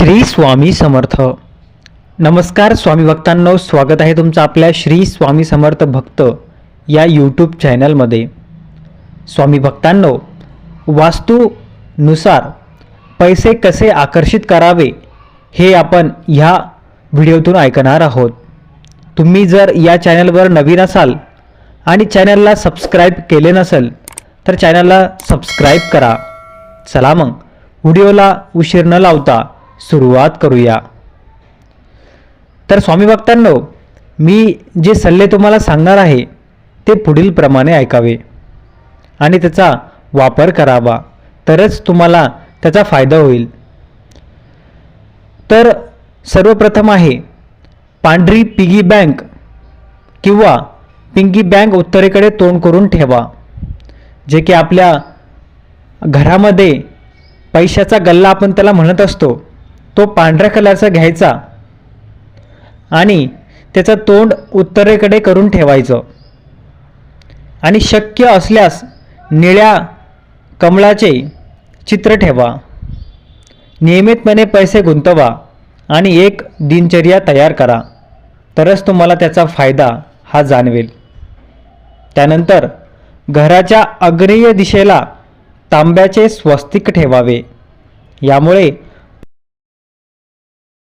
श्री स्वामी समर्थ. नमस्कार स्वामी भक्तांनो स्वागत आहे तुमचं आपल्या श्री स्वामी समर्थ भक्त या यूट्यूब चॅनलमध्ये स्वामी भक्तांनो वास्तूनुसार पैसे कसे आकर्षित करावे हे आपण ह्या व्हिडिओतून ऐकणार आहोत. तुम्ही जर या चॅनलवर नवीन असाल आणि चॅनलला सबस्क्राईब केले नसेल तर चॅनलला सबस्क्राईब करा. चला मग व्हिडिओला उशीर न लावता सुरुवात करूया. तर स्वामी भक्तांनो मी जे सल्ले तुम्हाला सांगणार आहे ते पुढील प्रमाणे ऐकावे आणि त्याचा वापर करावा. तरच तुम्हाला त्याचा फायदा होईल. तर सर्वप्रथम आहे पांढरी पिगी बँक किंवा पिंगी बँक उत्तरेकडे तोंड करून ठेवा जे की आपल्या घरामध्ये पैशाचा गल्ला आपण त्याला म्हणत असतो. तो पांढऱ्या कलरचा घ्यायचा आणि त्याचं तोंड उत्तरेकडे करून ठेवायचं. आणि शक्य असल्यास निळ्या कमळाचे चित्र ठेवा. नियमितपणे पैसे गुंतवा आणि एक दिनचर्या तयार करा. तरच तुम्हाला त्याचा फायदा हा जाणवेल. त्यानंतर घराच्या अग्नेय दिशेला तांब्याचे स्वस्तिक ठेवावे. यामुळे